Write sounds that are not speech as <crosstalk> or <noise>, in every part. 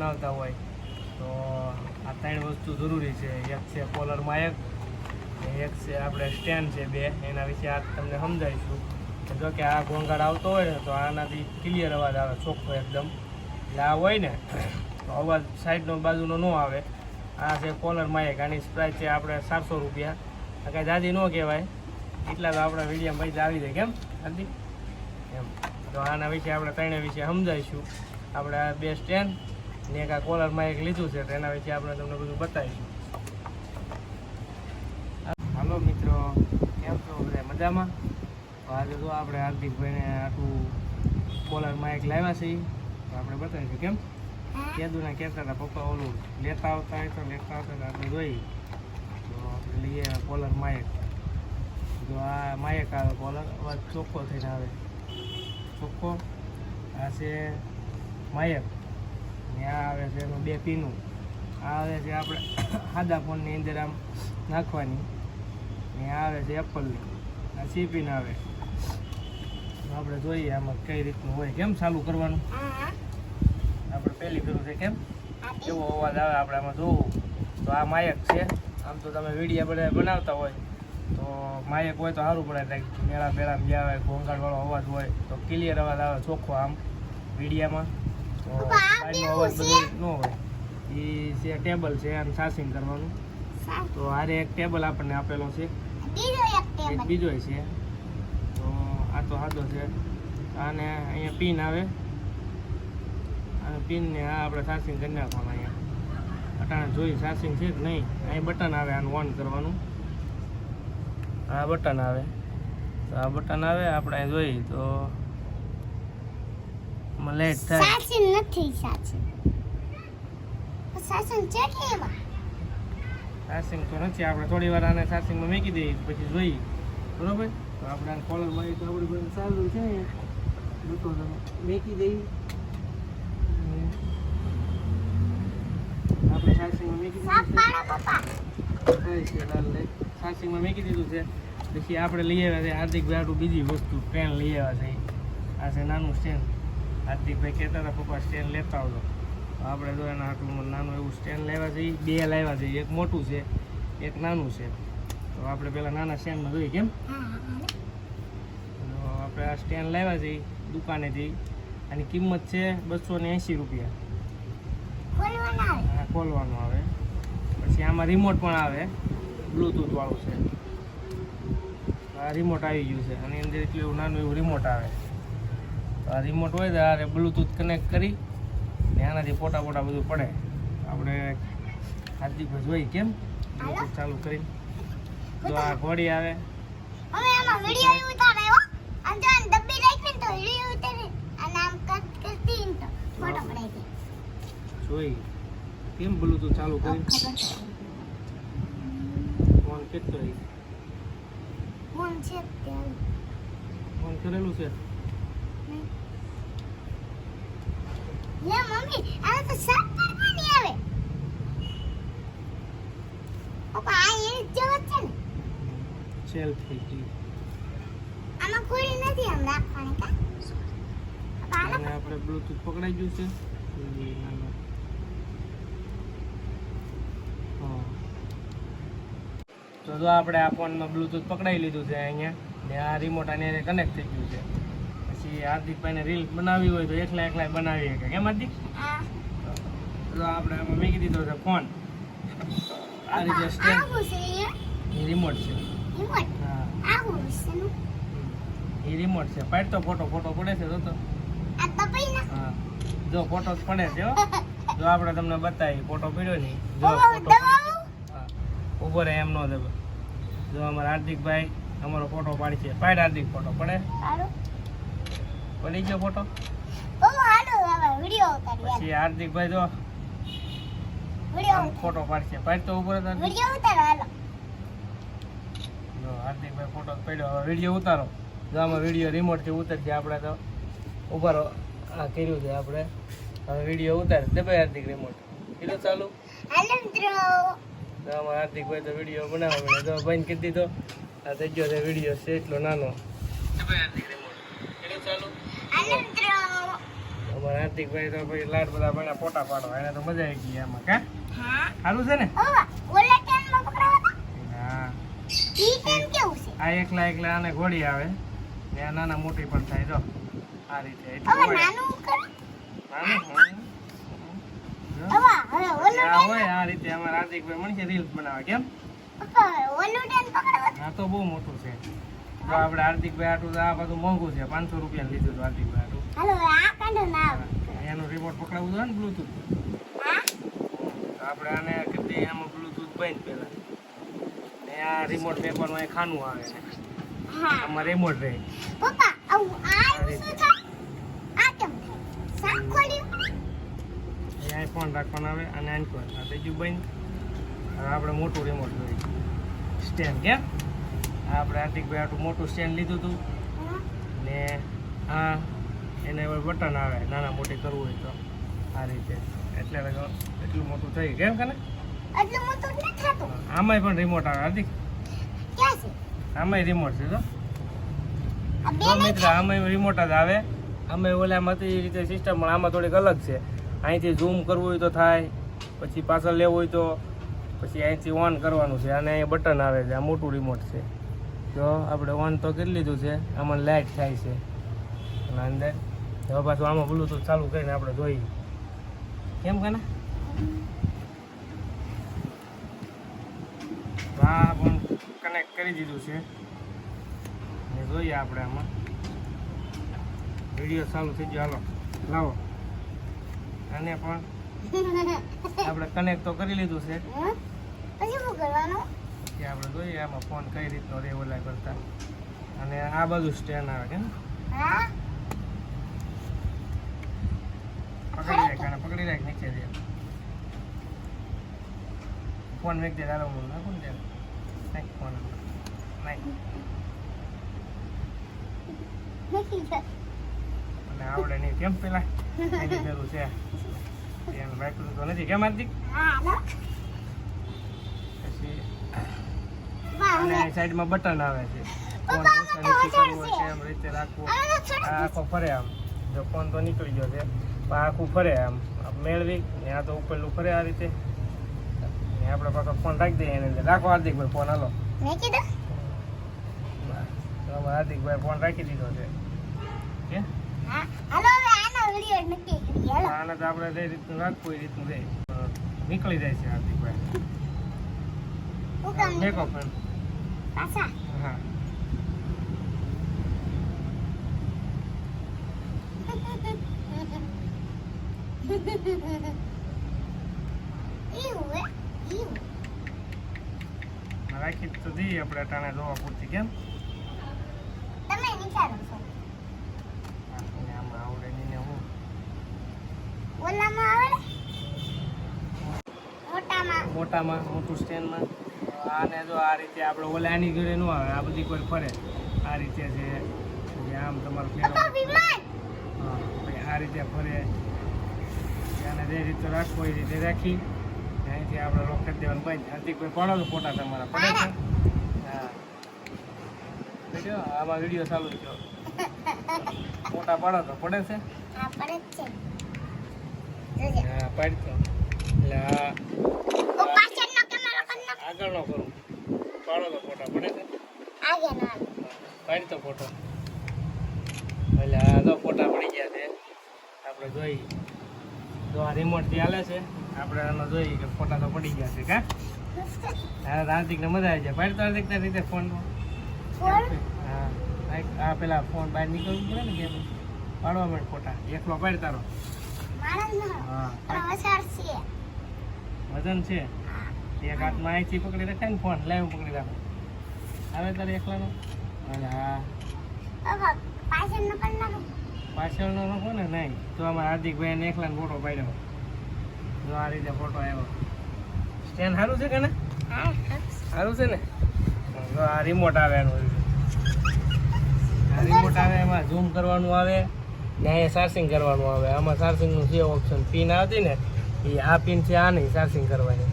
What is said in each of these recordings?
Video બનાવતા હોય, તો આ ત્રણ વસ્તુ જરૂરી છે. એક છે કોલર માયક એક છે આપણે સ્ટેન્ડ છે બે. એના વિશે આ તમને સમજાવીશું. જો કે આ ઘોંઘાટ આવતો હોય ને, તો આનાથી ક્લિયર અવાજ આવે, ચોખ્ખો એકદમ. એટલે આ હોય ને, તો અવાજ સાઈડનો બાજુનો ન આવે. આ છે કોલર માયક, આની પ્રાઇસ છે આપણે સાતસો રૂપિયા. આ કાંઈ જાજી ન કહેવાય. એટલા તો આપણા વિડીયોમાં પૈસા આવી જાય. કેમ નથી એમ. તો આના વિશે આપણે ત્રણે વિશે સમજાવીશું. આપણે બે સ્ટેન્ડ ને એક આ કોલરમાં એક લીધું છે તો એના વિશે આપણે તમને બધું બતાવીશું. હાલો મિત્રો કેમ છો બધા? મજામાં? તો આજે તો આપણે હાર્દિકભાઈને આટલું કોલરમાં એક લાવ્યા છીએ. તો આપણે બતાવીશું કેમ? કેદુના કહેતા હતા પપ્પા ઓલું લેતા આવતા હોય તો લેતા આવતા આપણે જોઈ તો આપણે લઈએ કોલર માયક. જો આ માયક આવે કોલર અવાજ ચોખ્ખો થઈને આવે. ચોખ્ખો? આ છે માયક. ને આ આવે છે એનું બે પીનું. આ આવે છે આપણે સાદા ફોનની અંદર આમ નાખવાની. ને આ આવે છે એપલની. આ સી પીન આવે આપણે જોઈએ આમાં કઈ રીતનું હોય. કેમ ચાલુ કરવાનું? આપણે પહેલી ફેરું છે કેમ? કેવો અવાજ આવે આપણે આમાં જોવું. તો આ માયક છે. આમ તો તમે વિડીયા બધા બનાવતા હોય. તો માયક હોય તો સારું પડે મેળા મેળામાં જ્યાં આવે ઘોંઘાટવાળો અવાજ હોય, તો ક્લિયર અવાજ આવે ચોખ્ખો આમ વિડીયામાં. ન હોય. એ છે ટેબલ છે અને સાસિંગ કરવાનું. તો આરે એક ટેબલ આપણને આપેલો છે. એક બીજો છે. તો આ તો સાદો છે. અને અહીંયા પિન આવે. અને પિનને આ આપણે સાસિંગ કરી નાખવાનું અહીંયા. અટાણે જોઈ સાસિંગ છે કે નહીં? અહીં બટન આવે આનું ઓન કરવાનું. આ બટન આવે. તો આ બટન આવે આપણે અહીં જોઈ. તો લેટ થાય. સાચી નથી સાચી. સાચન છે કે એમાં. ચાર્જિંગ તો નથી આપણે થોડી વાર આને ચાર્જિંગમાં મૂકી દઈએ પછી જોઈ બરોબર? તો આપણે આને કોલર મારી તો આપણી બધું સારું છે. જોતો તમે મૂકી દઈ આપણે ચાર્જિંગમાં મૂકી દીધું ચાર્જિંગમાં મૂકી દીધું છે. પછી આપણે લઈ આવ્યા છે હાર્દિકભાઈ ભાડું બીજી વસ્તુ પેન લઈ આવ્યા છે. આ છે નાનું સ્ટેન્ડ હાર્દિકભાઈ કહેતા હતા, પપ્પા સ્ટેન્ડ લેતા આવજો. આપણે જો એના આટલું નાનું એવું સ્ટેન્ડ લાવ્યા છે બે લાવ્યા છે, એક મોટું છે, એક નાનું છે. તો આપણે પેલા નાના સ્ટેન્ડમાં જોઈએ, કેમ? આપણે આ સ્ટેન્ડ લાવ્યા છે, દુકાનેથી. આની કિંમત છે બસો ને એંશી રૂપિયા. આ ખોલવાનું આવે. પછી આમાં રિમોટ પણ આવે. બ્લૂટૂથ વાળું છે. આ રિમોટ આવી ગયું છે. અને અંદર એટલું એવું નાનું એવું રિમોટ આવે. આ રિમોટ હોય તો આ બ્લૂટૂથ કનેક્ટ કરી ને આનાથી ફોટા ફોટા બધું પડે. આપણે હાર્દિક જોઈ કેમ? બ્લૂટૂથ ચાલુ કરી તો આ ઘોડી આવે. હવે આમાં વિડિયો ઉતારે હો. અને જો ડબ્બી રાખી તો વિડિયો ઉતારે અને આમ કટ કરતી ને તો ફોટો પડાઈ દે. જોઈ. કેમ બ્લૂટૂથ ચાલુ કરી ફોન કેટલો છે ફોન કરેલું છે? લે મમ્મી આ તો આવે. પપ્પા આ એ જ છે ને. સેલ થઈ ગઈ આમાં ખોડી નથી આમ રાખવાની કા? પપ્પા અને આપણે બ્લૂટૂથ પકડાઈ ગયું છે. તો જો આપણે આ ફોનમાં બ્લૂટૂથ પકડાઈ લીધું છે અહીંયા ને આ રિમોટ આને કનેક્ટ થઈ ગયું છે. પછી હાર્દિકભાઈને રીલ બનાવી હોય તો એકલા એકલા બનાવી શકે. કેમ હાર્દિક? તો આપણે એમાં મૂકી દીધો છે ફોન. આ રીતે સ્ટેન્ડ એ? રિમોટ છે. હા. એ રિમોટ છે. પાડતો ફોટો ફોટો પડે છે તો હા. જો ફોટો પડે છે હો. જો આપણે તમને બતાવી ફોટો પડ્યો નહીં. જો ફોટો ઊભો રહે એમ ન દે જો અમારા હાર્દિકભાઈ અમારો ફોટો પાડી છે પાડ હાર્દિક ફોટો પડે. પડી ગયો ફોટો? ઓ હાલો હવે વિડિયો ઉતારી પછી હાર્દિકભાઈ જો ફોટો પાડશે. પાડ તો ઊભો રહે વિડિયો ઉતારો હાલો. જો હાર્દિકભાઈ ફોટો પડ્યો. હવે વીડિયો ઉતારો. જો આમાં વીડિયો રિમોટથી ઉતરશે. આપણે તો ઉભારો આ કર્યું છે આપણે. હવે વીડિયો ઉતાર. ભાઈ હાર્દિક રિમોટ કીધું ચાલુ? હાલો મિત્રો. તો આમાં હાર્દિકભાઈ તો વીડિયો બનાવવા મળે તો બંધ કરી દીધો આ થઈ ગયો છે વીડિયો છે એટલો નાનો. ચાલુ હાલો મિત્રો અમારા હાર્દિકભાઈ તો પછી લાડ બધા બન્યા ફોટા પાડવા એને તો મજા આવી ગઈ એમાં કા સારું છે ને? ઓવા ઓલા ટ્રેનમાં પકડાવા હા. ઈ ટ્રેન કેવું છે? આ એકલા એકલા આને ઘોડી આવે ને નાના મોટી પણ થાય જો. આ રીતે હોય. નાનું કરો? નાનું હમ. જો. હવે હવે ઓલું આ રીતે અમારા હાર્દિકભાઈ મનશે રીલ્સ બનાવે કેમ? આ તો બહુ મોટું છે. જો આપણે હાર્દિકભાઈ આટલું તો આ બધું મોંઘું છે પાંચસો રૂપિયા લીધું હતું હાર્દિકભાઈ આટલું ના. એનું રિમોટ પકડાવું જોઈએ ને બ્લુટૂથ આપણે આને કેટલી એમાં બ્લુટૂથ બંધ પહેલાં. ને આ રિમોટ પેપરમાં ખાનું આવે છે. આમાં રિમોટ રહે. પપ્પા આવું આ શું થાય આ કેમ થાય? શાક ખોલ્યું? એ ફોન રાખવાનો આવે અને પર આ થઈ ગયું બંધ. હવે આપણે મોટું રિમોટ જોઈએ સ્ટેન્ડ કેમ? આપણે હાર્દિકભાઈ આટલું મોટું સ્ટેન્ડ લીધું હતું. ને આ એને બટન આવે નાના મોટી કરવું હોય તો. આ રીતે. એટલે એટલું મોટું થઈ કેમ કે આમાંય પણ રિમોટ આવે હાર્દિક. આમાંય રિમોટ છે તો મિત્ર આમાંય રિમોટ જ આવે. અમે ઓલામાં હતી એ રીતે સિસ્ટમ પણ આમાં થોડીક અલગ છે. અહીંથી ઝૂમ કરવું હોય તો થાય પછી પાછળ લેવું હોય તો પછી અહીંથી ઓન કરવાનું છે. અને અહીંયા બટન આવે છે. આ મોટું રિમોટ છે. જો આપણે ઓન તો કરી લીધું છે આમાં લાઇટ થાય છે. અને અંદર હવે પાછું આમાં બ્લૂટૂથ ચાલુ કરીને આપણે જોઈએ કેમ કે તો આ પણ કનેક્ટ કરી દીધું છે. ને જોઈએ આપણે આમાં. વીડિયો ચાલુ થઈ ગયો હાલો. લાવો. અને પણ <laughs> આપણે કનેક્ટ તો કરી લીધું છે. કરવાનું? કે આપણે જોઈએ આમાં ફોન કઈ રીતનો રે ઓલા કરતા. અને આ બાજુ સ્ટેન્ડ આવે કે પકડી રાખ અને પકડી રાખ નીચે દે ફોન વેક દે ચાલો હું નાખું ને નાખ ફોન નાખ. અને આવડે નહીં. કેમ પેલા? એની જરૂર છે. એનું વાપરું તો નથી. કેમ હાર્દિક હા લો. પછી વાહ, અને સાઈડમાં બટન આવે છે. ફોન કરવો છે. એમ રીતે રાખવો. આ આખો ફરે આમ. જો ફોન તો નીકળી ગયો છે. પણ આખું ફરે આમ. મેળવી ને આ તો ઉપરલું ફરે આ રીતે. ને આપણે પાછો ફોન રાખી દઈએ એને રાખો હાર્દિકભાઈ ફોન હાલો. હાર્દિકભાઈ ફોન રાખી દીધો છે. કે હાલો આનો તો આપણે જે રીતનું રાખવું એ રીતનું રહે નીકળી જાય છે હાર્દિકભાઈ. કામ ફોન. પાછા. હા. રાખી તો દઈએ આપણે ટાણે જોવા પૂરતી કેમ? તમે વિચારો છો. આપણને આમાં આવડે નહીં ને હું. ઓલામાં આવડે? મોટામાં. મોટામાં. મોટું સ્ટેન્ડમાં. આને જો આ રીતે આપણે ઓલા એની જોડે ન આવે આ બધી કોઈ ફરે. આ રીતે છે આમ તમારું હા આ રીતે ફરે. આને જે રીતે રાખવો એ રીતે રાખી. અહીંથી આપણે રોકેટ દેવાનું બંધ. હાથી કોઈ પડો તો ફોટા તમારા પડે છે. હા. આમાં વીડિયો ચાલુ થયો. ફોટા પાડો તો પડે છે. હા પડે છે. હા પાડતો. એટલે આ પાછળનો કેમેરો કર. નો પાડો તો ફોટા પડે છે? પાડી તો ફોટો. એટલે આ તો ફોટા પડી ગયા છે. આપણે જોઈ. જો આ રિમોટથી હાલે છે. આપણે આનો જોઈ કે ફોટા તો પડી ગયા છે કા? હા હાર્દિકને મજા આવી જાય. પાડી તો હાર્દિક રીતે ફોન ફોન? હા આ- પેલા ફોન બહાર નીકળવું પડે ને કેમ પાડવા માટે ફોટા. એકલો પાડ તારો. હા. વજન છે. એક હાથમાં અહીંથી પકડી રાખે ને ફોન લાઈવ પકડી રાખો. આવે તારે એકલાનો? અને હા. પાછળનો નખો ને, નહીં. તો આમાં હાર્દિકભાઈ ને એકલાનો ફોટો પાડ્યો. જો આ રીતે ફોટો આવ્યો. સ્ટેન્ડ સારું છે કે ને? સારું છે ને? જો આ રિમોટ આવે એનું. આ રિમોટ આવે, એમાં ઝૂમ કરવાનું આવે ને અહીંયા ચાર્જિંગ કરવાનું આવે. આમાં ચાર્જિંગનું જે ઓપ્શન પિન આવતી ને, એ આ પિન છે નહીં ચાર્જિંગ કરવાની.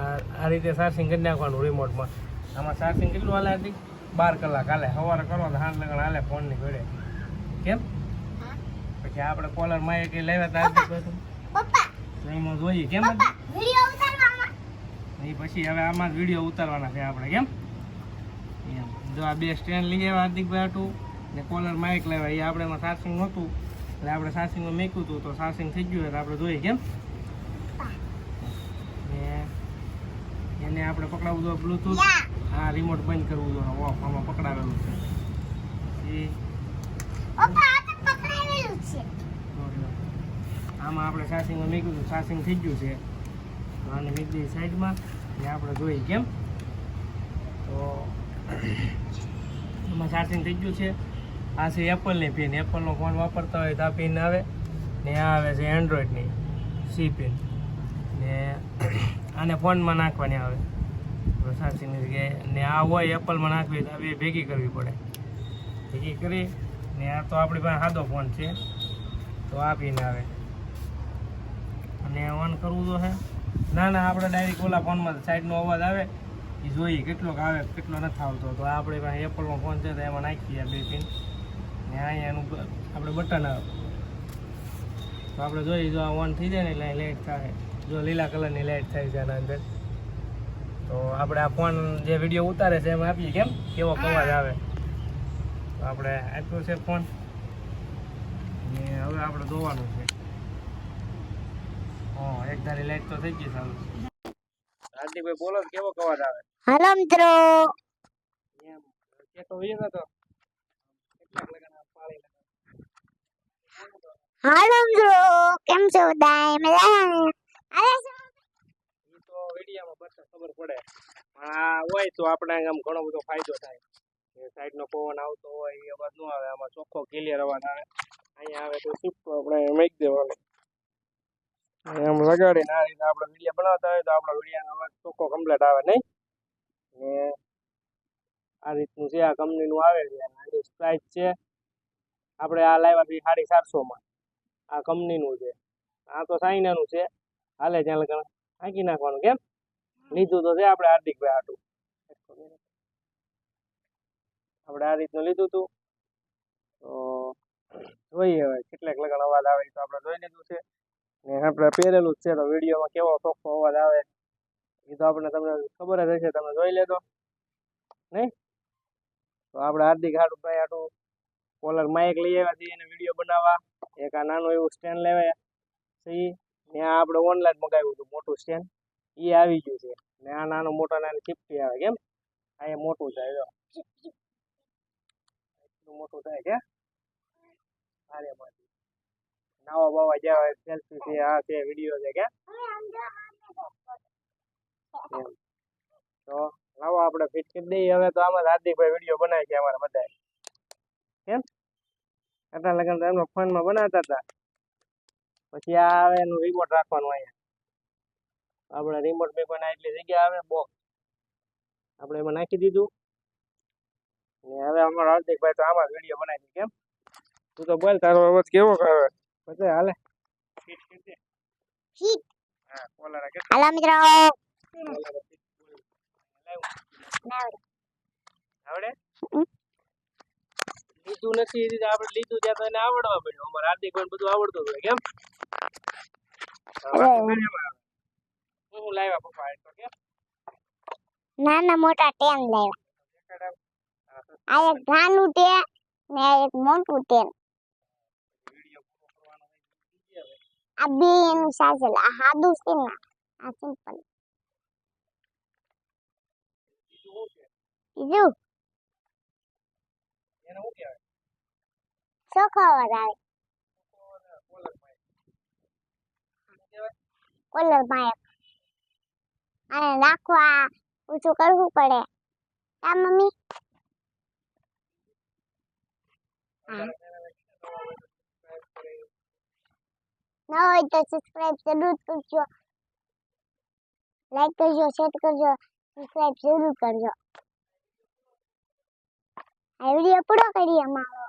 આ રીતે ચાર્જિંગ કરી નાખવાનું રિમોટમાં આમાં ચાર્જિંગ કેટલું હાલે હતી બાર કલાક હાલે. સવારે કરો તો હાથ લગણ હાલે ફોનની ઘડે. કેમ? પછી આપણે કોલરમાં એક લેવા તા. તો. તો એમાં જોઈએ. કેમ એ પછી હવે આમાં જ વીડિયો ઉતારવાના છે આપણે કેમ? એમ. જો આ બે સ્ટેન્ડ લઈ આવ્યા હાર્દિકભાઈ હતું ને કોલર માઇક લેવા. એ આપણે એમાં ચાર્જિંગ નહોતું. એટલે આપણે ચાર્જિંગમાં મેક્યું હતું તો ચાર્જિંગ થઈ ગયું એટલે આપણે જોઈએ કેમ ને એને આપણે પકડાવવું જોઈએ બ્લૂટૂથ હા રિમોટ બંધ કરવું જોઈએ. ઓફ આમાં પકડાવેલું છે. આમાં આપણે ચાર્જિંગમાં મેક્યું હતું ચાર્જિંગ થઈ ગયું છે. તો આને દઈએ સાઈડમાં. ને આપણે જોઈએ કેમ? તો એમાં ચાર્જિંગ થઈ ગયું છે. આ છે એપલની પિન એપલનો ફોન વાપરતા હોય તો આ પિન આવે. ને આ આવે છે એન્ડ્રોઈડની સી પિન ને આને ફોનમાં નાખવાની આવે. સાચીની જગ્યાએ. ને આ હોય એપલમાં નાખવી તો આ ભેગી કરવી પડે. ભેગી કરી ને આ તો આપણી પાસે સાદો ફોન છે. તો આપીને આવે. અને ઓન કરવું તો છે ના ના, આપણે ડાયરેક્ટ ઓલા ફોનમાં સાઈડનો અવાજ આવે. એ જોઈએ કેટલોક આવે, કેટલો નથી આવતો. તો આપણી પાસે એપલનો ફોન છે તો એમાં નાખીએ બે પિન. ને અહીંયા એનું આપણે બટન આવે. તો આપણે જોઈએ જો આ ઓન થઈ જાય ને એટલે લાઇટ થાય. જો લીલા કલરની લાઇટ થાય છે આના અંદર. તો આપણે આ ફોન જે વીડિયો ઉતારે છે એમાં આપીએ કેમ? કેવો અવાજ આવે? તો આપણે આપ્યો છે ફોન ને હવે આપણે ધોવાનું છે. હા એક ધારી લાઈટ તો થઈ ગઈ ચાલુ. હાર્દિકભાઈ બોલો કેવો કવાજ આવે? હાલો મિત્રો. એમ કે તો વીર હતો. કેટલાક લગાના પાળી લગાના. હાલો મિત્રો. કેમ છો બધાય મજામાં શું તો વિડીયામાં બસ ખબર પડે. આ હોય તો આપણે આમ ઘણો બધો ફાયદો થાય. કે સાઈડનો પવન આવતો હોય એ અવાજ ન આવે, આમાં ચોખ્ખો ક્લિયર અવાજ આવે. અહીંયા આવે તો આપણે મેક દેવાનો. એમ આ રીતે આપણે વીડિયો બનાવતા હોય તો આપણો વિડીયોનો અવાજ ચોખ્ખો કમ્પ્લેટ આવે નહીં? ને આ રીતનું છે આ કંપનીનું આવે છે આની પ્રાઇસ છે, આપણે આ લાવ્યા છીએ સાડી સાતસોમાં. આ કંપનીનું છે. આ તો સાઈનાનું છે. હાલે ત્યાં લગણ હાંકી નાખવાનું, કેમ? લીધું તો છે આપણે હાર્દિકભાઈ હાટું. આપણે આ રીતનું લીધું હતું તો જોઈએ હવે કેટલાક લગન અવાજ આવે તો આપણે જોઈ લીધું છે. ને આપણે પહેરેલું જ છે તો વિડીયોમાં કેવો ચોખ્ખો અવાજ આવે એ તો આપણે તમને ખબર જ હશે, તમે જોઈ લેજો. નહીં તો આપણે હાર્દિક હાટુભાઈ હાટું કોલર માઇક લઈ આવ્યા છીએ એને વીડિયો બનાવવા. એક આ નાનું એવું સ્ટેન્ડ લેવાય છીએ. આ આપણે ઓનલાઈન મગાવ્યું હતું, મોટું સ્ટેન્ડ એ આવી ગયું છે. ને આ નાનું મોટા નાની ચીપટી આવે કેમ આ મોટું થાય, જો. મોટું થાય કે અરે માંથી નાવા બાવા જ્યાં સેલ્ફી છે, આ છે વીડિયો છે, કે. તો લાવો આપણે ફિટ કરી દઈએ. હવે તો આમાં હાર્દિકભાઈ વીડિયો બનાવી છે અમારા બધા કેમ? આટલા લગન તો એમનો ફોનમાં બનાવતા હતા. પછી આ આવે એનું રિમોટ રાખવાનું અહીંયા. આપણે રિમોટ બે પણ એટલી જગ્યા આવે બોક્સ આપણે એમાં નાખી દીધું. ને હવે અમારો હાર્દિકભાઈ તો આમાં વીડિયો બનાવી દે કેમ? તું તો બોલ તારો અવાજ કેવો કરે પછી હાલે. ફિટ કરી દે. ફિટ હા કોલર કે હાલો મિત્રો. આવડે. લીધું નથી એ રીતે આપણે લીધું ત્યાં તો એને આવડવા પડ્યું. અમારે હાર્દિકભાઈ બધું આવડતું હતું કેમ? હું લાવ્યા પપ્પા એ તો કેમ? નાના મોટા ટેન લાવ્યા. આ એક નાનું ટેન ને એક મોટું ટેન. આ બે એનું સાચલ આ સાદું છે ને આ સિમ્પલ બીજું? એને શું કહેવાય? ચોખ્ખો અવાજ આવે? કોલર માયક અને રાખવા ઊંચું કરવું પડે. આ મમ્મી? ન હોય તો સબસ્ક્રાઇબ જરૂર કરજો. લાઈક કરજો શેર કરજો સબસ્ક્રાઇબ જરૂર કરજો. આ વીડિયો પૂરો કરીએ અમારો.